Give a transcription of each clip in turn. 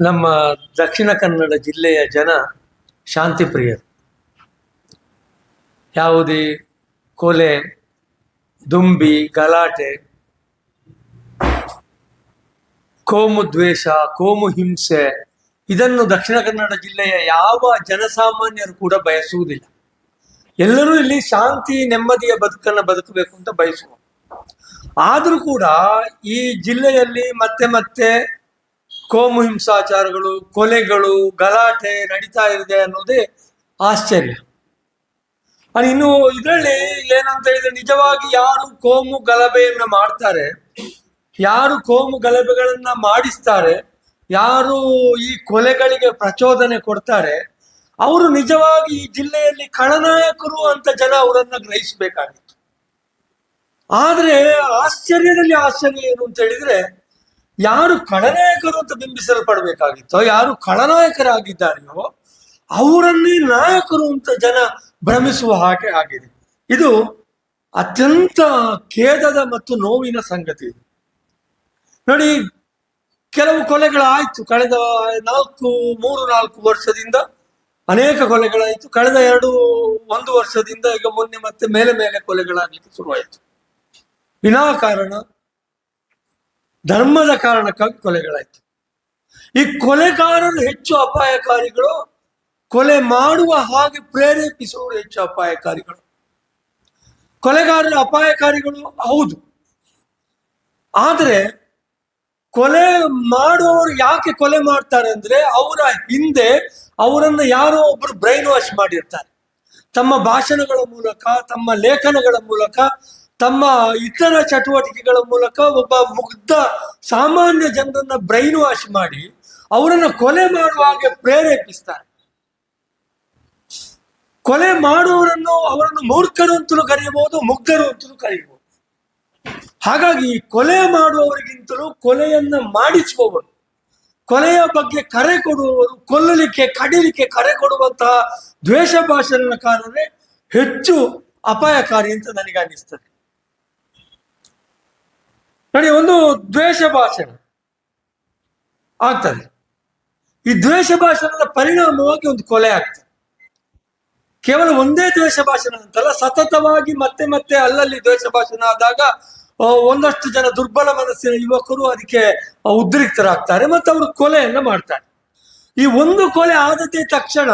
ನಮ್ಮ ದಕ್ಷಿಣ ಕನ್ನಡ ಜಿಲ್ಲೆಯ ಜನ ಶಾಂತಿ ಪ್ರಿಯರು ಯಾವುದೇ ಕೊಲೆ, ದುಂಬಿ, ಗಲಾಟೆ, ಕೋಮು ದ್ವೇಷ, ಕೋಮು ಹಿಂಸೆ, ಇದನ್ನು ದಕ್ಷಿಣ ಕನ್ನಡ ಜಿಲ್ಲೆಯ ಯಾವ ಜನಸಾಮಾನ್ಯರು ಕೂಡ ಬಯಸುವುದಿಲ್ಲ. ಎಲ್ಲರೂ ಇಲ್ಲಿ ಶಾಂತಿ, ನೆಮ್ಮದಿಯ ಬದುಕನ್ನು ಬದುಕಬೇಕು ಅಂತ ಬಯಸುವ. ಆದರೂ ಕೂಡ ಈ ಜಿಲ್ಲೆಯಲ್ಲಿ ಮತ್ತೆ ಮತ್ತೆ ಕೋಮು ಹಿಂಸಾಚಾರಗಳು, ಕೊಲೆಗಳು, ಗಲಾಟೆ ನಡೀತಾ ಇದೆ ಅನ್ನೋದೇ ಆಶ್ಚರ್ಯ. ಇನ್ನು ಇದರಲ್ಲಿ ಏನಂತ ಹೇಳಿದ್ರೆ ನಿಜವಾಗಿ ಯಾರು ಕೋಮು ಗಲಭೆಯನ್ನ ಮಾಡ್ತಾರೆ, ಯಾರು ಕೋಮು ಗಲಭೆಗಳನ್ನ ಮಾಡಿಸ್ತಾರೆ, ಯಾರು ಈ ಕೊಲೆಗಳಿಗೆ ಪ್ರಚೋದನೆ ಕೊಡ್ತಾರೆ, ಅವರು ನಿಜವಾಗಿ ಈ ಜಿಲ್ಲೆಯಲ್ಲಿ ಖಳನಾಯಕರು ಅಂತ ಜನ ಅವರನ್ನ ಗ್ರಹಿಸಬೇಕಾಗಿತ್ತು. ಆದ್ರೆ ಆಶ್ಚರ್ಯದಲ್ಲಿ ಆಶ್ಚರ್ಯ ಏನು ಅಂತ ಹೇಳಿದ್ರೆ ಯಾರು ಖಳನಾಯಕರು ಅಂತ ಬಿಂಬಿಸಲ್ಪಡಬೇಕಾಗಿತ್ತೋ, ಯಾರು ಖಳನಾಯಕರಾಗಿದ್ದಾರೆಯೋ, ಅವರನ್ನೇ ನಾಯಕರು ಅಂತ ಜನ ಭ್ರಮಿಸುವ ಹಾಗೆ ಆಗಿದೆ. ಇದು ಅತ್ಯಂತ ಖೇದದ ಮತ್ತು ನೋವಿನ ಸಂಗತಿ. ನೋಡಿ, ಕೆಲವು ಕೊಲೆಗಳಾಯ್ತು. ಕಳೆದ ನಾಲ್ಕು, ಮೂರು, ನಾಲ್ಕು ವರ್ಷದಿಂದ ಅನೇಕ ಕೊಲೆಗಳಾಯಿತು. ಕಳೆದ ಎರಡು, ಒಂದು ವರ್ಷದಿಂದ ಈಗ ಮೊನ್ನೆ ಮತ್ತೆ ಮೇಲೆ ಮೇಲೆ ಕೊಲೆಗಳಾಗಲಿಕ್ಕೆ ಶುರುವಾಯಿತು. ವಿನಾಕಾರಣ ಧರ್ಮದ ಕಾರಣಕ್ಕಾಗಿ ಕೊಲೆಗಳಾಯ್ತು. ಈ ಕೊಲೆಗಾರರು ಹೆಚ್ಚು ಅಪಾಯಕಾರಿಗಳು, ಕೊಲೆ ಮಾಡುವ ಹಾಗೆ ಪ್ರೇರೇಪಿಸುವವರು ಹೆಚ್ಚು ಅಪಾಯಕಾರಿಗಳು. ಕೊಲೆಗಾರರು ಅಪಾಯಕಾರಿಗಳು ಹೌದು. ಆದರೆ ಕೊಲೆ ಮಾಡುವವರು ಯಾಕೆ ಕೊಲೆ ಮಾಡ್ತಾರೆ ಅಂದ್ರೆ ಅವರ ಹಿಂದೆ ಅವರನ್ನು ಯಾರೋ ಒಬ್ರು ಬ್ರೈನ್ ವಾಶ್ ಮಾಡಿರ್ತಾರೆ. ತಮ್ಮ ಭಾಷಣಗಳ ಮೂಲಕ, ತಮ್ಮ ಲೇಖನಗಳ ಮೂಲಕ ತಮ್ಮ ಇತರ ಚಟುವಟಿಕೆಗಳ ಮೂಲಕ ಒಬ್ಬ ಮುಗ್ಧ ಸಾಮಾನ್ಯ ಜನರನ್ನ ಬ್ರೈನ್ ವಾಶ್ ಮಾಡಿ ಅವರನ್ನು ಕೊಲೆ ಮಾಡುವ ಹಾಗೆ ಪ್ರೇರೇಪಿಸ್ತಾರೆ. ಕೊಲೆ ಮಾಡುವವರನ್ನು ಅವರನ್ನು ಮೂರ್ಖರು ಅಂತಲೂ ಕರೆಯಬಹುದು, ಮುಗ್ಧರು ಅಂತಲೂ ಕರೆಯಬಹುದು. ಹಾಗಾಗಿ ಕೊಲೆ ಮಾಡುವವರಿಗಿಂತಲೂ ಕೊಲೆಯನ್ನ ಮಾಡಿಸುವವರು, ಕೊಲೆಯ ಬಗ್ಗೆ ಕರೆ ಕೊಡುವವರು, ಕೊಲ್ಲಲಿಕ್ಕೆ, ಕಡಿಲಿಕ್ಕೆ ಕರೆ ಕೊಡುವಂತಹ ದ್ವೇಷ ಭಾಷಣಕಾರರೇ ಹೆಚ್ಚು ಅಪಾಯಕಾರಿ ಅಂತ ನನಗೆ ಅನಿಸ್ತದೆ ನೋಡಿ, ಒಂದು ದ್ವೇಷ ಭಾಷಣ ಆಗ್ತದೆ. ಈ ದ್ವೇಷ ಭಾಷಣದ ಪರಿಣಾಮವಾಗಿ ಒಂದು ಕೊಲೆ ಆಗ್ತದೆ. ಕೇವಲ ಒಂದೇ ದ್ವೇಷ ಭಾಷಣ ಅಂತಲ್ಲ, ಸತತವಾಗಿ ಮತ್ತೆ ಮತ್ತೆ ಅಲ್ಲಲ್ಲಿ ದ್ವೇಷ ಭಾಷಣ ಆದಾಗ ಒಂದಷ್ಟು ಜನ ದುರ್ಬಲ ಮನಸ್ಸಿನ ಯುವಕರು ಅದಕ್ಕೆ ಉದ್ರಿಕ್ತರಾಗ್ತಾರೆ ಮತ್ತು ಅವರು ಕೊಲೆಯನ್ನ ಮಾಡ್ತಾರೆ. ಈ ಒಂದು ಕೊಲೆ ಆದತೆ ತಕ್ಷಣ,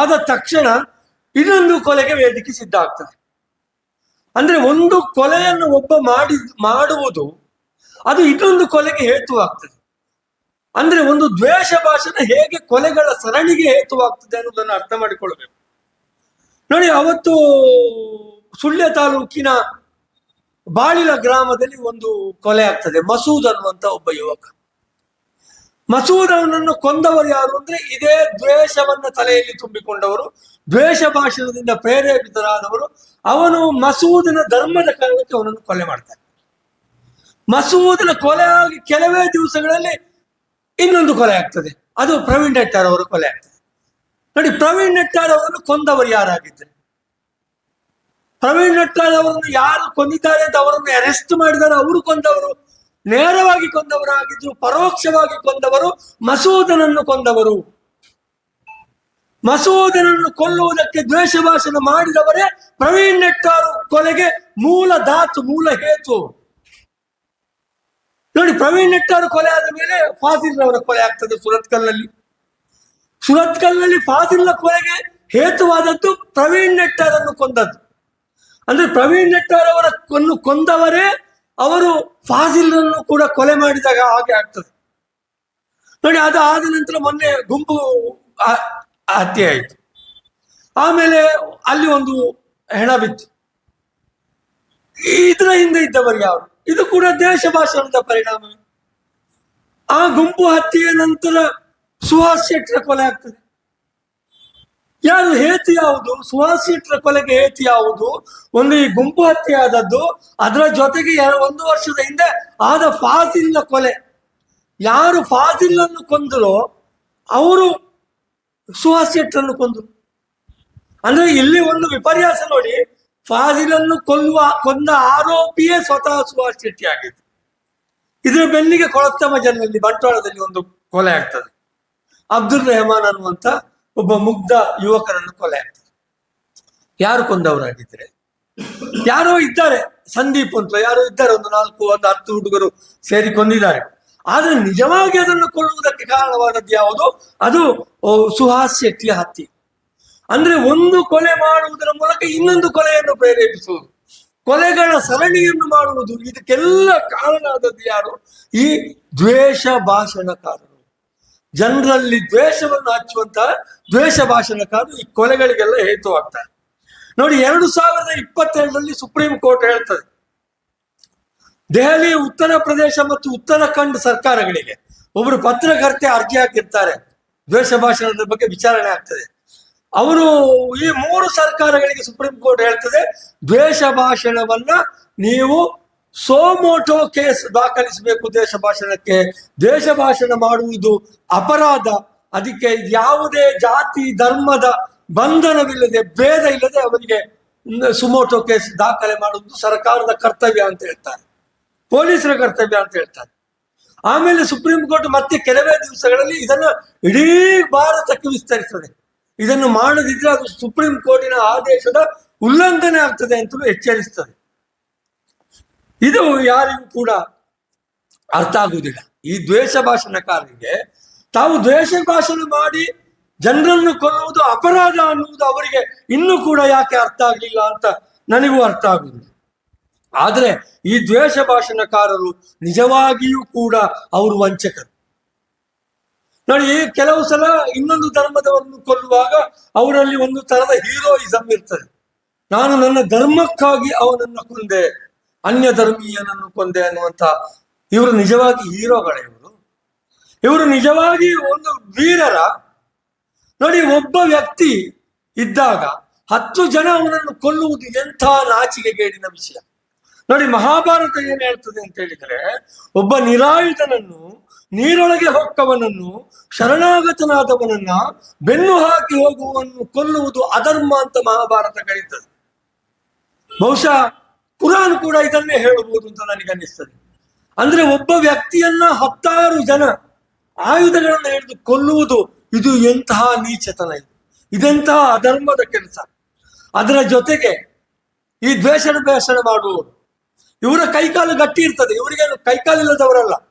ಆದ ತಕ್ಷಣ ಇನ್ನೊಂದು ಕೊಲೆಗೆ ವೇದಿಕೆ ಸಿದ್ಧ ಆಗ್ತದೆ. ಅಂದ್ರೆ ಒಂದು ಕೊಲೆಯನ್ನು ಒಬ್ಬ ಮಾಡಿ ಮಾಡುವುದು ಅದು ಇನ್ನೊಂದು ಕೊಲೆಗೆ ಹೇತುವಾಗ್ತದೆ. ಅಂದ್ರೆ ಒಂದು ದ್ವೇಷ ಭಾಷಣ ಹೇಗೆ ಕೊಲೆಗಳ ಸರಣಿಗೆ ಹೇತುವಾಗ್ತದೆ ಅನ್ನೋದನ್ನು ಅರ್ಥ ಮಾಡಿಕೊಳ್ಬೇಕು. ನೋಡಿ, ಅವತ್ತು ಸುಳ್ಯ ತಾಲೂಕಿನ ಬಾಳಿಲ ಗ್ರಾಮದಲ್ಲಿ ಒಂದು ಕೊಲೆ ಆಗ್ತದೆ, ಮಸೂದ್ ಅನ್ನುವಂತ ಒಬ್ಬ ಯುವಕ. ಮಸೂದ್ ಅವನನ್ನು ಕೊಂದವರು ಯಾರು ಅಂದ್ರೆ ಇದೇ ದ್ವೇಷವನ್ನ ತಲೆಯಲ್ಲಿ ತುಂಬಿಕೊಂಡವರು, ದ್ವೇಷ ಭಾಷಣದಿಂದ ಪ್ರೇರೇಪಿತರಾದವರು. ಅವನು ಮಸೂದನ ಧರ್ಮದ ಕಾರಣಕ್ಕೆ ಅವನನ್ನು ಕೊಲೆ ಮಾಡ್ತಾನೆ. ಮಸೂದನ ಕೊಲೆ ಆಗಿ ಕೆಲವೇ ದಿವಸಗಳಲ್ಲಿ ಇನ್ನೊಂದು ಕೊಲೆ ಆಗ್ತದೆ. ಅದು ಪ್ರವೀಣ್ ನೆಟ್ಟಾರ್ ಅವರ ಕೊಲೆ ಆಗ್ತದೆ. ನೋಡಿ, ಪ್ರವೀಣ್ ನೆಟ್ಟಾರ್ ಅವರನ್ನು ಕೊಂದವರು ಯಾರಾಗಿದ್ದಾರೆ? ಪ್ರವೀಣ್ ನೆಟ್ಟಾರ್ ಅವರನ್ನು ಯಾರು ಕೊಂದಿದ್ದಾರೆ ಅಂತ ಅವರನ್ನು ಅರೆಸ್ಟ್ ಮಾಡಿದ್ದಾರೆ, ಅವರು ಕೊಂದವರು, ನೇರವಾಗಿ ಕೊಂದವರಾಗಿದ್ರು, ಪರೋಕ್ಷವಾಗಿ ಕೊಂದವರು, ಮಸೂದನನ್ನು ಕೊಂದವರು. ಮಸೂದನನ್ನು ಕೊಲ್ಲುವುದಕ್ಕೆ ದ್ವೇಷ ಭಾಷಣ ಮಾಡಿದವರೇ ಪ್ರವೀಣ್ ನೆಟ್ಟಾರು ಕೊಲೆಗೆ ಮೂಲ ಧಾತು, ಮೂಲ ಹೇತು. ನೋಡಿ, ಪ್ರವೀಣ್ ನೆಟ್ಟಾರು ಕೊಲೆ ಆದ ಮೇಲೆ ಫಾಸಿಲ್ ಅವರ ಕೊಲೆ ಆಗ್ತದೆ ಸುರತ್ಕಲ್ನಲ್ಲಿ. ಸುರತ್ಕಲ್ನಲ್ಲಿ ಫಾಸಿಲ್ನ ಕೊಲೆಗೆ ಹೇತುವಾದದ್ದು ಪ್ರವೀಣ್ ನೆಟ್ಟಾರನ್ನು ಕೊಂದದ್ದು. ಅಂದ್ರೆ ಪ್ರವೀಣ್ ನೆಟ್ಟಾರ್ ಅವರ ಕೊಂದವರೇ ಅವರು ಫಾಸಿಲ್ರನ್ನು ಕೂಡ ಕೊಲೆ ಮಾಡಿದಾಗ ಹಾಗೆ ಆಗ್ತದೆ. ನೋಡಿ, ಅದು ಆದ ನಂತರ ಮೊನ್ನೆ ಗುಂಪು ಹತ್ಯೆ ಆಯಿತು. ಆಮೇಲೆ ಅಲ್ಲಿ ಒಂದು ಹೆಣ ಬಿತ್ತು. ಇದರ ಹಿಂದೆ ಇದ್ದವರಿಗೆ ಯಾರು? ಇದು ಕೂಡ ದೇಶ ಭಾಷಣದ ಪರಿಣಾಮ. ಆ ಗುಂಪು ಹತ್ಯೆಯ ನಂತರ ಸುಹಾಸ್ ಶೆಟ್ಟರ ಕೊಲೆ ಆಗ್ತದೆ. ಯಾರು ಹೇತು ಯಾವುದು? ಸುಹಾಸ್ ಶೆಟ್ಟರ ಕೊಲೆಗೆ ಹೇತು ಯಾವುದು? ಒಂದು ಈ ಗುಂಪು ಹತ್ಯೆ ಆದದ್ದು ಅದರ ಜೊತೆಗೆ ಒಂದು ವರ್ಷದ ಹಿಂದೆ ಆದ ಫಾಜಿಲ್ನ ಕೊಲೆ. ಯಾರು ಫಾಸಿಲನ್ನು ಕೊಂದರೋ ಅವರು ಸುಹಾಸ್ ಶೆಟ್ಟರನ್ನು ಕೊಂದರು. ಅಂದ್ರೆ ಇಲ್ಲಿ ಒಂದು ವಿಪರ್ಯಾಸ ನೋಡಿ ಫಾಜಿಲನ್ನು ಕೊಲ್ಲುವ, ಕೊಂದ ಆರೋಪಿಯೇ ಸ್ವತಃ ಸುಭಾಷ್ ಶೆಟ್ಟಿ ಆಗಿದ್ದು. ಇದರ ಬೆನ್ನಿಗೆ ಕೊಳತ್ತಮ ಜನರಲ್ಲಿ ಬಂಟ್ವಾಳದಲ್ಲಿ ಒಂದು ಕೊಲೆ ಆಗ್ತದೆ. ಅಬ್ದುಲ್ ರೆಹಮಾನ್ ಅನ್ನುವಂತ ಒಬ್ಬ ಮುಗ್ಧ ಯುವಕರನ್ನು ಕೊಲೆ ಆಗ್ತದೆ. ಯಾರು ಕೊಂದವರಾಗಿದ್ರೆ? ಯಾರೋ ಇದ್ದಾರೆ. ಸಂದೀಪ್ ಅಂತ ಯಾರೋ ಇದ್ದಾರೆ. ಒಂದು ನಾಲ್ಕು, ಒಂದು ಹತ್ತು ಹುಡುಗರು ಸೇರಿ ಕೊಂದಿದ್ದಾರೆ. ಆದರೆ ನಿಜವಾಗಿ ಅದನ್ನು ಕೊಲ್ಲುವುದಕ್ಕೆ ಕಾರಣವಾದದ್ದು ಯಾವುದು? ಅದು ಸುಹಾಸ್ ಶೆಟ್ಟಿಯ ಹತ್ಯೆ. ಅಂದ್ರೆ ಒಂದು ಕೊಲೆ ಮಾಡುವುದರ ಮೂಲಕ ಇನ್ನೊಂದು ಕೊಲೆಯನ್ನು ಪ್ರೇರೇಪಿಸುವುದು. ಕೊಲೆಗಳ ಸರಣಿಯನ್ನು ಮಾಡುವುದು. ಇದಕ್ಕೆಲ್ಲ ಕಾರಣ ಆದದ್ದು ಯಾರು? ಈ ದ್ವೇಷ ಭಾಷಣಕಾರರು. ಜನರಲ್ಲಿ ದ್ವೇಷವನ್ನು ಹಚ್ಚುವಂತಹ ದ್ವೇಷ ಭಾಷಣಕಾರರು ಈ ಕೊಲೆಗಳಿಗೆಲ್ಲ ಹೇತುವಾಗ್ತಾರೆ. ನೋಡಿ, ಎರಡು ಸಾವಿರದ ಇಪ್ಪತ್ತೆರಡರಲ್ಲಿ ಸುಪ್ರೀಂ ಕೋರ್ಟ್ ಹೇಳ್ತದೆ, ದೆಹಲಿ ಉತ್ತರ ಪ್ರದೇಶ ಮತ್ತು ಉತ್ತರಾಖಂಡ್ ಸರ್ಕಾರಗಳಿಗೆ ಒಬ್ಬರು ಪತ್ರಕರ್ತೆ ಅರ್ಜಿ ಹಾಕಿರ್ತಾರೆ. ದ್ವೇಷ ಭಾಷಣದ ಬಗ್ಗೆ ವಿಚಾರಣೆ ಆಗ್ತದೆ. ಅವರು ಈ ಮೂರು ಸರ್ಕಾರಗಳಿಗೆ ಸುಪ್ರೀಂ ಕೋರ್ಟ್ ಹೇಳ್ತದೆ, ದ್ವೇಷ ಭಾಷಣವನ್ನ ನೀವು ಸೋಮೋಟೋ ಕೇಸ್ ದಾಖಲಿಸಬೇಕು ದೇಶ ಭಾಷಣಕ್ಕೆ. ದೇಶ ಭಾಷಣ ಮಾಡುವುದು ಅಪರಾಧ. ಅದಕ್ಕೆ ಯಾವುದೇ ಜಾತಿ, ಧರ್ಮದ ಬಂಧನವಿಲ್ಲದೆ, ಭೇದ ಇಲ್ಲದೆ ಅವರಿಗೆ ಸುಮೋಟೋ ಕೇಸ್ ದಾಖಲೆ ಮಾಡುವುದು ಸರ್ಕಾರದ ಕರ್ತವ್ಯ ಅಂತ ಹೇಳ್ತಾರೆ. ಪೊಲೀಸರ ಕರ್ತವ್ಯ ಅಂತ ಹೇಳ್ತಾರೆ. ಆಮೇಲೆ ಸುಪ್ರೀಂ ಕೋರ್ಟ್ ಮತ್ತೆ ಕೆಲವೇ ದಿವಸಗಳಲ್ಲಿ ಇದನ್ನು ಇಡೀ ಭಾರತಕ್ಕೆ ವಿಸ್ತರಿಸ್ತದೆ. ಇದನ್ನು ಮಾಡದಿದ್ರೆ ಅದು ಸುಪ್ರೀಂ ಕೋರ್ಟಿನ ಆದೇಶದ ಉಲ್ಲಂಘನೆ ಆಗ್ತದೆ ಅಂತಲೂ ಎಚ್ಚರಿಸ್ತದೆ. ಇದು ಯಾರಿಗೂ ಕೂಡ ಅರ್ಥ ಆಗುವುದಿಲ್ಲ. ಈ ದ್ವೇಷ ಭಾಷಣಕಾರರಿಗೆ ತಾವು ದ್ವೇಷ ಭಾಷಣ ಮಾಡಿ ಜನರನ್ನು ಕೊಲ್ಲುವುದು ಅಪರಾಧ ಅನ್ನುವುದು ಅವರಿಗೆ ಇನ್ನೂ ಕೂಡ ಯಾಕೆ ಅರ್ಥ ಆಗಲಿಲ್ಲ ಅಂತ ನನಗೂ ಅರ್ಥ ಆಗುವುದಿಲ್ಲ. ಆದರೆ ಈ ದ್ವೇಷ ಭಾಷಣಕಾರರು ನಿಜವಾಗಿಯೂ ಕೂಡ ಅವರು ವಂಚಕರು. ನೋಡಿ, ಕೆಲವು ಸಲ ಇನ್ನೊಂದು ಧರ್ಮದವರನ್ನು ಕೊಲ್ಲುವಾಗ ಅವರಲ್ಲಿ ಒಂದು ತರದ ಹೀರೋಯಿಸಂ ಇರ್ತದೆ. ನಾನು ನನ್ನ ಧರ್ಮಕ್ಕಾಗಿ ಅವನನ್ನು ಕೊಂದೆ ಅನ್ಯ ಧರ್ಮೀಯನನ್ನು ಕೊಂದೆ ಅನ್ನುವಂತ ಇವರು ನಿಜವಾಗಿ ಹೀರೋಗಳೇ ಇವರು ಇವರು ನಿಜವಾಗಿ ಒಂದು ವೀರರ. ನೋಡಿ, ಒಬ್ಬ ವ್ಯಕ್ತಿ ಇದ್ದಾಗ ಹತ್ತು ಜನ ಅವನನ್ನು ಕೊಲ್ಲುವುದು ಎಂಥ ನಾಚಿಕೆಗೇಡಿನ ವಿಷಯ. ನೋಡಿ, ಮಹಾಭಾರತ ಏನ್ ಹೇಳ್ತದೆ ಅಂತ ಹೇಳಿದ್ರೆ, ಒಬ್ಬ ನಿರಾಯುಧನನ್ನು ನೀರೊಳಗೆ ಹೊಕ್ಕವನನ್ನು, ಶರಣಾಗತನಾದವನನ್ನ ಬೆನ್ನು ಹಾಕಿ ಹೋಗುವನ್ನು ಕೊಲ್ಲುವುದು ಅಧರ್ಮ ಅಂತ ಮಹಾಭಾರತ ಕರೀತದೆ. ಬಹುಶಃ ಕುರಾನ್ ಕೂಡ ಇದನ್ನೇ ಹೇಳಬಹುದು ಅಂತ ನನಗೆ ಅನ್ನಿಸ್ತದೆ ಅಂದ್ರೆ ಒಬ್ಬ ವ್ಯಕ್ತಿಯನ್ನ ಹತ್ತಾರು ಜನ ಆಯುಧಗಳನ್ನು ಹಿಡಿದು ಕೊಲ್ಲುವುದು ಇದು ಎಂತಹ ನೀಚತನ ಇದು. ಇದೆಂತಹ ಅಧರ್ಮದ ಕೆಲಸ. ಅದರ ಜೊತೆಗೆ ಈ ದ್ವೇಷಣ ಬೇಷಣ ಮಾಡುವವರು, ಇವರ ಕೈಕಾಲು ಗಟ್ಟಿ ಇರ್ತದೆ. ಇವರಿಗೇನು ಕೈಕಾಲಿಲ್ಲದವರಲ್ಲ.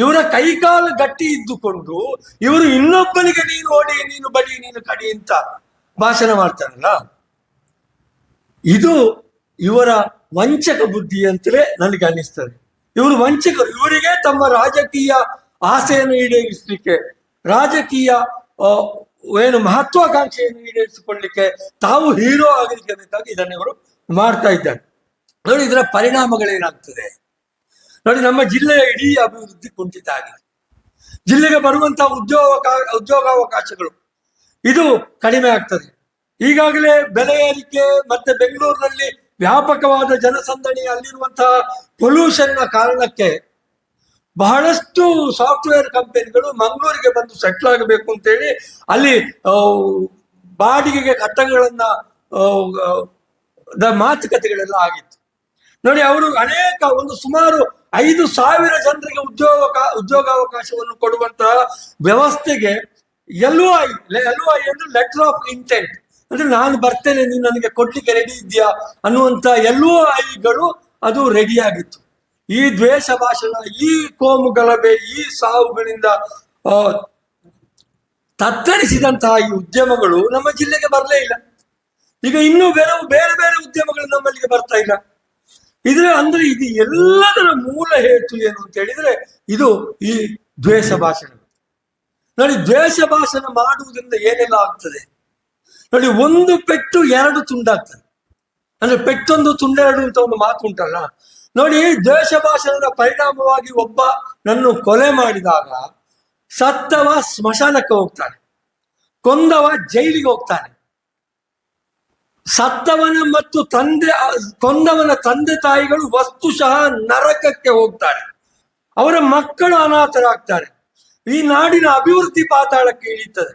ಇವರ ಕೈಕಾಲು ಗಟ್ಟಿ ಇದ್ದುಕೊಂಡು ಇವರು ಇನ್ನೊಬ್ಬನಿಗೆ ನೀನು ಓಡಿ, ನೀನು ಬಡಿ, ನೀನು ಕಡಿ ಅಂತ ಭಾಷಣ ಮಾಡ್ತಾರಲ್ಲ? ಇದು ಇವರ ವಂಚಕ ಬುದ್ಧಿ ಅಂತಲೇ ನನಗೆ ಅನ್ನಿಸ್ತದೆ. ಇವರು ವಂಚಕರು. ಇವರಿಗೆ ತಮ್ಮ ರಾಜಕೀಯ ಆಸೆಯನ್ನು ಈಡೇರಿಸಲಿಕ್ಕೆ, ರಾಜಕೀಯ ಏನು ಮಹತ್ವಾಕಾಂಕ್ಷೆಯನ್ನು ಈಡೇರಿಸಿಕೊಳ್ಳಿಕ್ಕೆ ತಾವು ಹೀರೋ ಆಗಲಿಕ್ಕೆ ಬೇಕಾಗಿ ಇದನ್ನು ಇವರು ಮಾಡ್ತಾ ಇದ್ದಾರೆ. ನೋಡಿ, ಇದರ ಪರಿಣಾಮಗಳೇನಾಗ್ತದೆ? ನೋಡಿ, ನಮ್ಮ ಜಿಲ್ಲೆಯ ಇಡೀ ಅಭಿವೃದ್ಧಿ ಕುಂಠಿತ ಆಗಿದೆ ಜಿಲ್ಲೆಗೆ ಬರುವಂತಹ ಉದ್ಯೋಗ, ಉದ್ಯೋಗಾವಕಾಶಗಳು ಇದು ಕಡಿಮೆ ಆಗ್ತದೆ. ಈಗಾಗಲೇ ಬೆಲೆ ಏರಿಕೆ ಮತ್ತೆ ಬೆಂಗಳೂರಿನಲ್ಲಿ ವ್ಯಾಪಕವಾದ ಜನಸಂದಣಿ ಅಲ್ಲಿರುವಂತಹ ಪೊಲ್ಯೂಷನ್ನ ಕಾರಣಕ್ಕೆ ಬಹಳಷ್ಟು ಸಾಫ್ಟ್ವೇರ್ ಕಂಪನಿಗಳು ಮಂಗಳೂರಿಗೆ ಬಂದು ಸೆಟ್ಲ್ ಆಗಬೇಕು ಅಂತೇಳಿ ಅಲ್ಲಿ ಬಾಡಿಗೆಗೆ ಕಟ್ಟಡಗಳನ್ನ ಮಾತುಕತೆಗಳೆಲ್ಲ ಆಗಿತ್ತು. ನೋಡಿ, ಅವರು ಅನೇಕ, ಒಂದು ಸುಮಾರು ಐದು ಸಾವಿರ ಜನರಿಗೆ ಉದ್ಯೋಗ, ಉದ್ಯೋಗಾವಕಾಶವನ್ನು ಕೊಡುವಂತಹ ವ್ಯವಸ್ಥೆಗೆ ಎಲ್ ಐ ಎಲ್ ಐ ಅಂದ್ರೆ ಲೆಟರ್ ಆಫ್ ಇಂಟೆಂಟ್ ಅಂದ್ರೆ ನಾನು ಬರ್ತೇನೆ, ನೀನು ನನಗೆ ಕೊಡ್ಲಿಕ್ಕೆ ರೆಡಿ ಇದೆಯಾ ಅನ್ನುವಂತ ಎಲ್ ಐಗಳು ಅದು ರೆಡಿ ಆಗಿತ್ತು. ಈ ದ್ವೇಷ ಭಾಷಣ, ಈ ಕೋಮು ಗಲಭೆ, ಈ ಸಾವುಗಳಿಂದ ತತ್ತರಿಸಿದಂತಹ ಈ ಉದ್ಯಮಗಳು ನಮ್ಮ ಜಿಲ್ಲೆಗೆ ಬರಲೇ ಇಲ್ಲ. ಈಗ ಇನ್ನೂ ಬೇರೆ ಬೇರೆ ಬೇರೆ ಉದ್ಯಮಗಳು ನಮ್ಮಲ್ಲಿಗೆ ಬರ್ತಾ ಇಲ್ಲ. ಇದ್ರ ಅಂದ್ರೆ ಇದು ಎಲ್ಲದರ ಮೂಲ ಹೇತು ಏನು ಅಂತ ಹೇಳಿದ್ರೆ ಇದು ಈ ದ್ವೇಷ ಭಾಷಣ. ನೋಡಿ, ದ್ವೇಷ ಭಾಷಣ ಮಾಡುವುದರಿಂದ ಏನೆಲ್ಲ ಆಗ್ತದೆ? ನೋಡಿ, ಒಂದು ಪೆಟ್ಟು ಎರಡು ತುಂಡಾಗ್ತದೆ. ಅಂದ್ರೆ ಪೆಟ್ಟೊಂದು ತುಂಡೆರಡು ಅಂತ ಒಂದು ಮಾತು ಉಂಟಲ್ಲ? ನೋಡಿ, ದ್ವೇಷ ಭಾಷಣದ ಪರಿಣಾಮವಾಗಿ ಒಬ್ಬ ನನ್ನ ಕೊಲೆ ಮಾಡಿದಾಗ ಸತ್ತವ ಸ್ಮಶಾನಕ್ಕೆ ಹೋಗ್ತಾನೆ. ಕೊಂದವ ಜೈಲಿಗೆ ಹೋಗ್ತಾನೆ. ಸತ್ತವನ ಮತ್ತು ತಂದೆ, ಕೊಂದವನ ತಂದೆ ತಾಯಿಗಳು ವಸ್ತುಶಃ ನರಕಕ್ಕೆ ಹೋಗ್ತಾರೆ. ಅವರ ಮಕ್ಕಳು ಅನಾಥರಾಗ್ತಾರೆ. ಈ ನಾಡಿನ ಅಭಿವೃದ್ಧಿ ಪಾತಾಳಕ್ಕೆ ಇಳಿತದೆ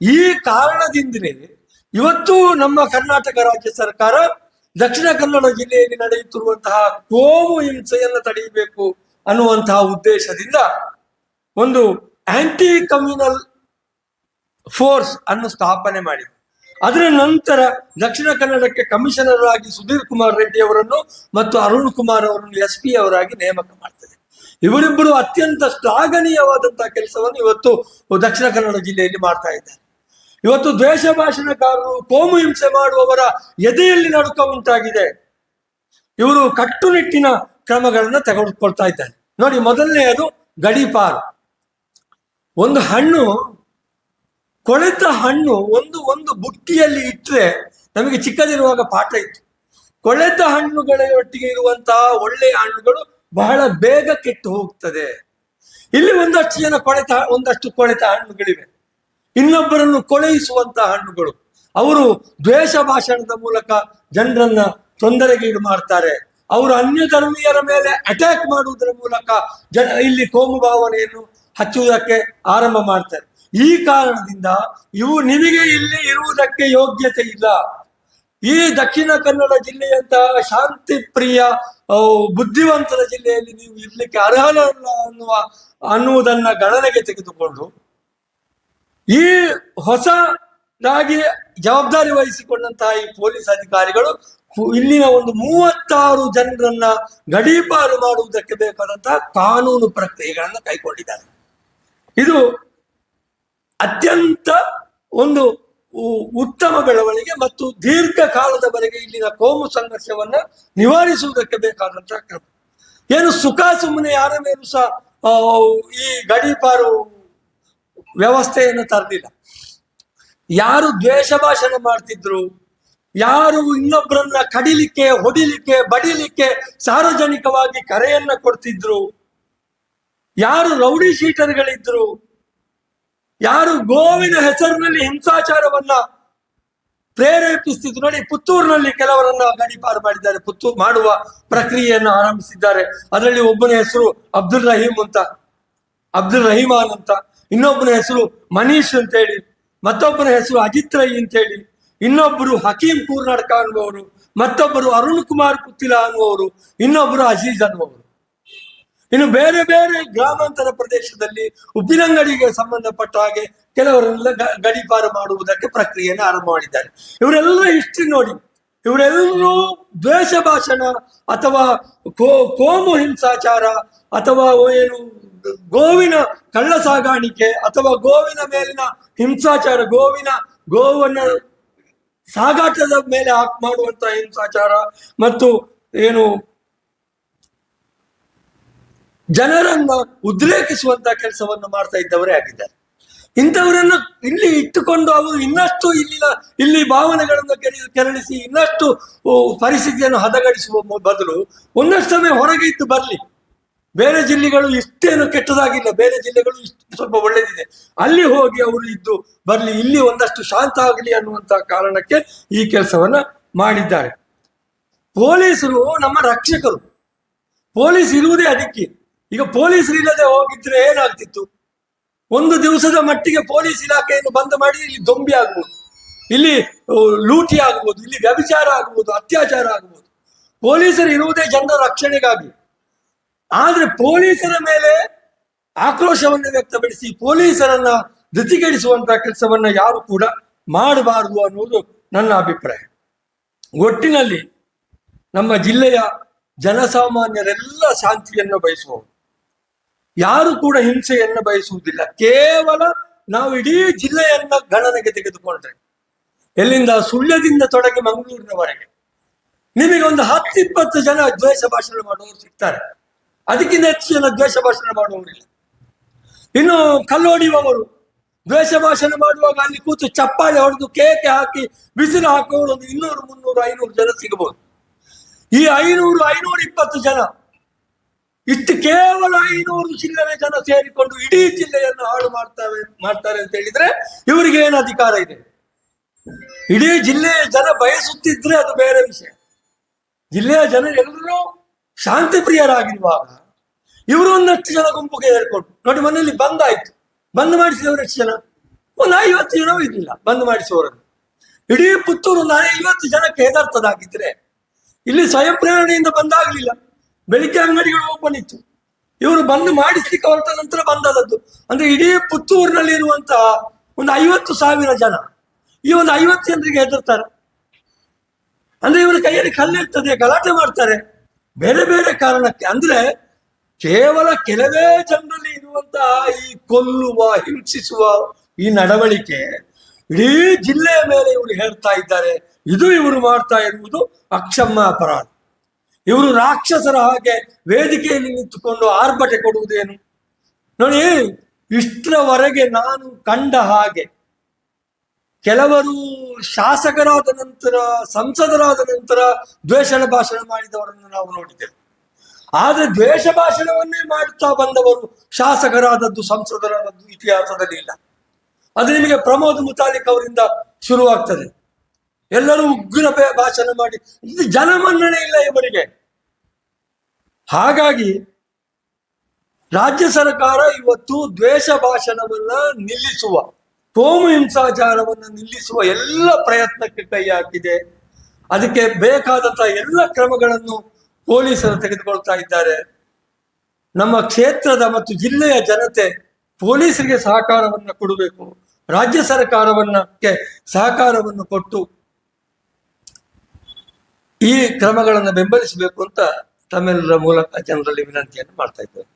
ಈ ಕಾರಣದಿಂದಲೇ ಇವತ್ತು ನಮ್ಮ ಕರ್ನಾಟಕ ರಾಜ್ಯ ಸರ್ಕಾರ ದಕ್ಷಿಣ ಕನ್ನಡ ಜಿಲ್ಲೆಯಲ್ಲಿ ನಡೆಯುತ್ತಿರುವಂತಹ ಕೋಮು ಹಿಂಸೆಯನ್ನು ತಡೆಯಬೇಕು ಅನ್ನುವಂತಹ ಉದ್ದೇಶದಿಂದ ಒಂದು ಆಂಟಿ ಕಮ್ಯುನಲ್ ಫೋರ್ಸ್ ಅನ್ನು ಸ್ಥಾಪನೆ ಮಾಡಿದರು ಅದರ ನಂತರ ದಕ್ಷಿಣ ಕನ್ನಡಕ್ಕೆ ಕಮಿಷನರ್ ಆಗಿ ಸುಧೀರ್ ಕುಮಾರ್ ರೆಡ್ಡಿ ಅವರನ್ನು ಮತ್ತು ಅರುಣ್ ಕುಮಾರ್ ಅವರನ್ನು ಎಸ್ ಪಿ ಅವರಾಗಿ ನೇಮಕ ಮಾಡ್ತದೆ ಇವರಿಬ್ಬರು ಅತ್ಯಂತ ಶ್ಲಾಘನೀಯವಾದಂತಹ ಕೆಲಸವನ್ನು ಇವತ್ತು ದಕ್ಷಿಣ ಕನ್ನಡ ಜಿಲ್ಲೆಯಲ್ಲಿ ಮಾಡ್ತಾ ಇದ್ದಾರೆ. ಇವತ್ತು ದ್ವೇಷ ಭಾಷಣಕಾರರು ಕೋಮು ಹಿಂಸೆ ಮಾಡುವವರ ಎದೆಯಲ್ಲಿ ನಡುಕ ಉಂಟಾಗಿದೆ. ಇವರು ಕಟ್ಟುನಿಟ್ಟಿನ ಕ್ರಮಗಳನ್ನು ತೆಗೆದುಕೊಳ್ತಾ ಇದ್ದಾರೆ. ನೋಡಿ, ಮೊದಲನೆಯದು ಗಡಿಪಾರು ಒಂದು ಹಣ್ಣು ಕೊಳೆತ ಹಣ್ಣು ಒಂದು ಒಂದು ಬುಟ್ಟಿಯಲ್ಲಿ ಇಟ್ಟರೆ ನಮಗೆ ಚಿಕ್ಕದಿರುವಾಗ ಪಾಠ ಇತ್ತು. ಕೊಳೆತ ಹಣ್ಣುಗಳ ಒಟ್ಟಿಗೆ ಇರುವಂತಹ ಒಳ್ಳೆಯ ಹಣ್ಣುಗಳು ಬಹಳ ಬೇಗ ಕೆಟ್ಟು ಹೋಗ್ತದೆ. ಇಲ್ಲಿ ಒಂದಷ್ಟು ಜನ ಕೊಳೆತ, ಒಂದಷ್ಟು ಕೊಳೆತ ಹಣ್ಣುಗಳಿವೆ. ಇನ್ನೊಬ್ಬರನ್ನು ಕೊಳೆಯಿಸುವಂತಹ ಹಣ್ಣುಗಳು. ಅವರು ದ್ವೇಷ ಭಾಷಣದ ಮೂಲಕ ಜನರನ್ನ ತೊಂದರೆಗೀಡು ಮಾಡ್ತಾರೆ. ಅವರು ಅನ್ಯ ಧರ್ಮೀಯರ ಮೇಲೆ ಅಟ್ಯಾಕ್ ಮಾಡುವುದರ ಮೂಲಕ ಜನ ಇಲ್ಲಿ ಕೋಮು ಭಾವನೆಯನ್ನು ಹಚ್ಚುವುದಕ್ಕೆ ಆರಂಭ ಮಾಡ್ತಾರೆ. ಈ ಕಾರಣದಿಂದ ಇವು ನಿಮಗೆ ಇಲ್ಲಿ ಇರುವುದಕ್ಕೆ ಯೋಗ್ಯತೆ ಇಲ್ಲ. ಈ ದಕ್ಷಿಣ ಕನ್ನಡ ಜಿಲ್ಲೆಯಂತಹ ಶಾಂತಿ ಪ್ರಿಯ ಬುದ್ಧಿವಂತರ ಜಿಲ್ಲೆಯಲ್ಲಿ ನೀವು ಇರ್ಲಿಕ್ಕೆ ಅರ್ಹರಲ್ಲ ಅನ್ನುವ, ಅನ್ನುವುದನ್ನ ಗಣನೆಗೆ ತೆಗೆದುಕೊಂಡು, ಈ ಹೊಸದಾಗಿ ಜವಾಬ್ದಾರಿ ವಹಿಸಿಕೊಂಡಂತಹ ಈ ಪೊಲೀಸ್ ಅಧಿಕಾರಿಗಳು ಇಲ್ಲಿನ ಒಂದು ಮೂವತ್ತಾರು ಜನರನ್ನ ಗಡೀಪಾರು ಮಾಡುವುದಕ್ಕೆ ಬೇಕಾದಂತಹ ಕಾನೂನು ಪ್ರಕ್ರಿಯೆಗಳನ್ನು ಕೈಗೊಂಡಿದ್ದಾರೆ. ಇದು ಅತ್ಯಂತ ಒಂದು ಉತ್ತಮ ಬೆಳವಣಿಗೆ ಮತ್ತು ದೀರ್ಘಕಾಲದವರೆಗೆ ಇಲ್ಲಿನ ಕೋಮು ಸಂಘರ್ಷವನ್ನ ನಿವಾರಿಸುವುದಕ್ಕೆ ಬೇಕಾದಂತಹ ಕ್ರಮ. ಏನು ಸುಖ ಸುಮ್ಮನೆ ಯಾರ ಮೇಲೂ ಸಹ ಈ ಗಡೀಪಾರು ವ್ಯವಸ್ಥೆಯನ್ನು ತರಲಿಲ್ಲ ಯಾರು ದ್ವೇಷ ಭಾಷಣ ಮಾಡ್ತಿದ್ರು, ಯಾರು ಇನ್ನೊಬ್ಬರನ್ನ ಕಡಿಲಿಕ್ಕೆ, ಹೊಡಿಲಿಕ್ಕೆ, ಬಡಿಲಿಕ್ಕೆ ಸಾರ್ವಜನಿಕವಾಗಿ ಕರೆಯನ್ನ ಕೊಡ್ತಿದ್ರು, ಯಾರು ರೌಡಿ ಶೀಟರ್ಗಳಿದ್ರು ಯಾರು ಗೋವಿನ ಹೆಸರಿನಲ್ಲಿ ಹಿಂಸಾಚಾರವನ್ನ ಪ್ರೇರೇಪಿಸ್ತಿದ್ರು ನೋಡಿ ಪುತ್ತೂರಿನಲ್ಲಿ ಕೆಲವರನ್ನ ಗಡಿಪಾರು ಮಾಡಿದ್ದಾರೆ. ಪುತ್ತೂರು ಮಾಡುವ ಪ್ರಕ್ರಿಯೆಯನ್ನು ಆರಂಭಿಸಿದ್ದಾರೆ. ಅದರಲ್ಲಿ ಒಬ್ಬನ ಹೆಸರು ಅಬ್ದುಲ್ ರಹೀಮ್ ಅಂತ, ಅಬ್ದುಲ್ ರಹೀಮಾನ್ ಅಂತ, ಇನ್ನೊಬ್ಬನ ಹೆಸರು ಮನೀಶ್ ಅಂತೇಳಿ ಮತ್ತೊಬ್ಬನ ಹೆಸರು ಅಜಿತ್ ರೈ ಅಂತ ಹೇಳಿ, ಇನ್ನೊಬ್ಬರು ಹಕೀಂ ಕೂರ್ನಾಡ್ಕ ಅನ್ನುವರು ಮತ್ತೊಬ್ಬರು ಅರುಣ್ ಕುಮಾರ್ ಕುತ್ತಿಲ ಅನ್ನುವರು ಇನ್ನೊಬ್ಬರು ಅಜೀಜ್ ಅನ್ನುವರು ಇನ್ನು ಬೇರೆ ಬೇರೆ ಗ್ರಾಮಾಂತರ ಪ್ರದೇಶದಲ್ಲಿ ಉಪ್ಪಿನಂಗಡಿಗೆ ಸಂಬಂಧಪಟ್ಟ ಹಾಗೆ ಕೆಲವರೆಲ್ಲ ಗಡೀಪಾರು ಮಾಡುವುದಕ್ಕೆ ಪ್ರಕ್ರಿಯೆಯನ್ನು ಆರಂಭ ಮಾಡಿದ್ದಾರೆ. ಇವರೆಲ್ಲ ಹಿಸ್ಟ್ರಿ ನೋಡಿ. ಇವರೆಲ್ಲರೂ ದ್ವೇಷ ಭಾಷಣ ಅಥವಾ ಕೋ, ಕೋಮು ಹಿಂಸಾಚಾರ ಅಥವಾ ಏನು ಗೋವಿನ ಕಳ್ಳ ಸಾಗಾಣಿಕೆ ಅಥವಾ ಗೋವಿನ ಮೇಲಿನ ಹಿಂಸಾಚಾರ, ಗೋವಿನ, ಗೋವನ್ನ ಸಾಗಾಟದ ಮೇಲೆ ಹಾಕ್ ಮಾಡುವಂತಹ ಹಿಂಸಾಚಾರ ಮತ್ತು ಏನು ಜನರನ್ನ ಉದ್ರೇಕಿಸುವಂತ ಕೆಲಸವನ್ನು ಮಾಡ್ತಾ ಇದ್ದವರೇ ಆಗಿದ್ದಾರೆ. ಇಂಥವರನ್ನು ಇಲ್ಲಿ ಇಟ್ಟುಕೊಂಡು ಅವರು ಇನ್ನಷ್ಟು ಇಲ್ಲಿನ, ಇಲ್ಲಿ ಭಾವನೆಗಳನ್ನು ಕೆರ- ಕೆರಳಿಸಿ ಇನ್ನಷ್ಟು ಪರಿಸ್ಥಿತಿಯನ್ನು ಹದಗಡಿಸುವ ಬದಲು ಒಂದಷ್ಟು ಸಮಯ ಹೊರಗೆ ಇದ್ದು ಬರಲಿ. ಬೇರೆ ಜಿಲ್ಲೆಗಳು ಇಷ್ಟೇನು ಕೆಟ್ಟದಾಗಿಲ್ಲ. ಬೇರೆ ಜಿಲ್ಲೆಗಳು ಇಷ್ಟು ಸ್ವಲ್ಪ ಒಳ್ಳೇದಿದೆ. ಅಲ್ಲಿ ಹೋಗಿ ಅವರು ಇದ್ದು ಬರಲಿ. ಇಲ್ಲಿ ಒಂದಷ್ಟು ಶಾಂತ ಆಗಲಿ ಅನ್ನುವಂತ ಕಾರಣಕ್ಕೆ ಈ ಕೆಲಸವನ್ನ ಮಾಡಿದ್ದಾರೆ. ಪೊಲೀಸರು ನಮ್ಮ ರಕ್ಷಕರು. ಪೊಲೀಸ್ ಇರುವುದೇ ಅದಕ್ಕೆ. ಈಗ ಪೊಲೀಸರು ಇಲ್ಲದೆ ಹೋಗಿದ್ರೆ ಏನಾಗ್ತಿತ್ತು? ಒಂದು ದಿವಸದ ಮಟ್ಟಿಗೆ ಪೊಲೀಸ್ ಇಲಾಖೆಯನ್ನು ಬಂದ್ ಮಾಡಿ ಇಲ್ಲಿ ದೊಂಬಿ ಆಗ್ಬೋದು. ಇಲ್ಲಿ ಲೂಟಿ ಆಗ್ಬೋದು, ಇಲ್ಲಿ ವ್ಯಭಿಚಾರ ಆಗ್ಬೋದು, ಅತ್ಯಾಚಾರ ಆಗ್ಬೋದು. ಪೊಲೀಸರು ಇರುವುದೇ ಜನರ ರಕ್ಷಣೆಗಾಗಿ. ಆದ್ರೆ ಪೊಲೀಸರ ಮೇಲೆ ಆಕ್ರೋಶವನ್ನು ವ್ಯಕ್ತಪಡಿಸಿ ಪೊಲೀಸರನ್ನ ಧೃತಿಗೆಡಿಸುವಂತಹ ಕೆಲಸವನ್ನ ಯಾರು ಕೂಡ ಮಾಡಬಾರದು ಅನ್ನುವುದು ನನ್ನ ಅಭಿಪ್ರಾಯ. ಒಟ್ಟಿನಲ್ಲಿ ನಮ್ಮ ಜಿಲ್ಲೆಯ ಜನಸಾಮಾನ್ಯರೆಲ್ಲ ಶಾಂತಿಯನ್ನು ಬಯಸುವವರು. ಯಾರು ಕೂಡ ಹಿಂಸೆಯನ್ನು ಬಯಸುವುದಿಲ್ಲ. ಕೇವಲ ನಾವು ಇಡೀ ಜಿಲ್ಲೆಯನ್ನ ಗಣನೆಗೆ ತೆಗೆದುಕೊಂಡ್ರೆ. ಎಲ್ಲಿಂದ? ಸುಳ್ಯದಿಂದ ತೊಡಗಿ ಮಂಗಳೂರಿನವರೆಗೆ. ನಿಮಗೆ ಒಂದು ಹತ್ತಿಪ್ಪತ್ತು ಜನ ದ್ವೇಷ ಭಾಷಣ ಮಾಡುವವರು ಸಿಗ್ತಾರೆ. ಅದಕ್ಕಿಂತ ಹೆಚ್ಚು ಜನ ದ್ವೇಷ ಭಾಷಣ ಮಾಡುವವರಿಲ್ಲ. ಇನ್ನು ಕಲ್ಲೋಡಿಯುವವರು ದ್ವೇಷ ಭಾಷಣ ಮಾಡುವಾಗ ಅಲ್ಲಿ ಕೂತು ಚಪ್ಪಾಳೆ ಹೊಡೆದು ಕೇಕೆ ಹಾಕಿ ಬಿಸಿಲು ಹಾಕುವವರು ಒಂದು ಇನ್ನೂರು ಮುನ್ನೂರು ಐನೂರು ಜನ ಸಿಗಬಹುದು. ಈ ಐನೂರು ಐನೂರ ಇಪ್ಪತ್ತು ಜನ ಇಷ್ಟು ಕೇವಲ ಐನೂರು ಚಿಲ್ಲರೆ ಜನ ಸೇರಿಕೊಂಡು ಇಡೀ ಜಿಲ್ಲೆಯನ್ನು ಹಾಳು ಮಾಡ್ತಾರೆ ಮಾಡ್ತಾರೆ ಅಂತ ಹೇಳಿದ್ರೆ ಇವರಿಗೆ ಏನು ಅಧಿಕಾರ ಇದೆ? ಇಡೀ ಜಿಲ್ಲೆಯ ಜನ ಬಯಸುತ್ತಿದ್ರೆ ಅದು ಬೇರೆ ವಿಷಯ. ಜಿಲ್ಲೆಯ ಜನ ಎಲ್ಲರೂ ಶಾಂತಿ ಪ್ರಿಯರಾಗಿರುವಾಗ ಇವರು ಒಂದಷ್ಟು ಜನ ಗುಂಪುಗೆ ಹೇಳ್ಕೊಂಡು ನೋಡಿ ಮನೆಯಲ್ಲಿ ಬಂದ್ ಆಯ್ತು. ಬಂದ್ ಮಾಡಿಸಿದವರು ಎಷ್ಟು ಜನ? ಒಂದು ಐವತ್ತು ಜನ ಇದಿಲ್ಲ ಬಂದ್ ಮಾಡಿಸುವವರನ್ನು ಇಡೀ ಪುತ್ತೂರು ಒಂದು ಐವತ್ತು ಜನಕ್ಕೆ ಹೆದರ್ತದಾಗಿದ್ರೆ ಇಲ್ಲಿ ಸ್ವಯಂ ಪ್ರೇರಣೆಯಿಂದ ಬಂದಾಗಲಿಲ್ಲ. ಬೆಳಿಗ್ಗೆ ಅಂಗಡಿಗಳು ಓಪನ್ ಇತ್ತು. ಇವರು ಬಂದು ಮಾಡಿಸ್ಲಿಕ್ಕೆ ಹೊರಟ ನಂತರ ಬಂದದದ್ದು ಅಂದ್ರೆ ಇಡೀ ಪುತ್ತೂರಿನಲ್ಲಿ ಇರುವಂತಹ ಒಂದು ಐವತ್ತು ಸಾವಿರ ಜನ. ಈ ಒಂದು ಐವತ್ತು ಜನರಿಗೆ ಹೆದರ್ತಾರೆ. ಅಂದ್ರೆ ಇವರ ಕೈಯಲ್ಲಿ ಕಲ್ಲಿರ್ತದೆ, ಗಲಾಟೆ ಮಾಡ್ತಾರೆ. ಬೇರೆ ಬೇರೆ ಕಾರಣಕ್ಕೆ. ಅಂದ್ರೆ ಕೇವಲ ಕೆಲವೇ ಜನರಲ್ಲಿ ಇರುವಂತಹ ಈ ಕೊಲ್ಲುವ, ಹಿಂಸಿಸುವ ಈ ನಡವಳಿಕೆ ಇಡೀ ಜಿಲ್ಲೆಯ ಮೇಲೆ ಇವರು ಹೇಳ್ತಾ ಇದ್ದಾರೆ. ಇದು ಇವರು ಮಾಡ್ತಾ ಇರುವುದು ಅಕ್ಷಮ್ಮ ಅಪರಾಧ. ಇವರು ರಾಕ್ಷಸರ ಹಾಗೆ ವೇದಿಕೆಯಲ್ಲಿ ನಿಂತುಕೊಂಡು ಆರ್ಭಟೆ ಕೊಡುವುದೇನು? ನೋಡಿ, ಇಷ್ಟರವರೆಗೆ ನಾನು ಕಂಡ ಹಾಗೆ ಕೆಲವರು ಶಾಸಕರಾದ ನಂತರ, ಸಂಸದರಾದ ನಂತರ ದ್ವೇಷ ಭಾಷಣ ಮಾಡಿದವರನ್ನು ನಾವು ನೋಡಿದ್ದೇವೆ. ಆದ್ರೆ ದ್ವೇಷ ಭಾಷಣವನ್ನೇ ಮಾಡುತ್ತಾ ಬಂದವರು ಶಾಸಕರಾದದ್ದು, ಸಂಸದರಾದದ್ದು ಇತಿಹಾಸದಲ್ಲಿ ಇಲ್ಲ. ಅದು ನಿಮಗೆ ಪ್ರಮೋದ್ ಮುತಾಲಿಕ್ ಅವರಿಂದ ಶುರುವಾಗ್ತದೆ. ಎಲ್ಲರೂ ಉಗ್ರ ಭಾಷಣ ಮಾಡಿ. ಇದು ಜನಮನ್ನಣೆ ಇಲ್ಲ ಇವರಿಗೆ. ಹಾಗಾಗಿ ರಾಜ್ಯ ಸರ್ಕಾರ ಇವತ್ತು ದ್ವೇಷ ಭಾಷಣವನ್ನ ನಿಲ್ಲಿಸುವ, ಕೋಮು ಹಿಂಸಾಚಾರವನ್ನು ನಿಲ್ಲಿಸುವ ಎಲ್ಲ ಪ್ರಯತ್ನಕ್ಕೆ ಕೈ ಹಾಕಿದೆ. ಅದಕ್ಕೆ ಬೇಕಾದಂತಹ ಎಲ್ಲ ಕ್ರಮಗಳನ್ನು ಪೊಲೀಸರು ತೆಗೆದುಕೊಳ್ತಾ ಇದ್ದಾರೆ. ನಮ್ಮ ಕ್ಷೇತ್ರದ ಮತ್ತು ಜಿಲ್ಲೆಯ ಜನತೆ ಪೊಲೀಸರಿಗೆ ಸಹಕಾರವನ್ನು ಕೊಡಬೇಕು. ರಾಜ್ಯ ಸರ್ಕಾರವನ್ನಕ್ಕೆ ಸಹಕಾರವನ್ನು ಕೊಟ್ಟು ಈ ಕ್ರಮಗಳನ್ನು ಬೆಂಬಲಿಸಬೇಕು ಅಂತ ತಮ್ಮೆಲ್ಲರ ಮೂಲಕ ಜನರಲ್ಲಿ ವಿನಂತಿಯನ್ನು ಮಾಡ್ತಾ ಇದ್ದೇವೆ.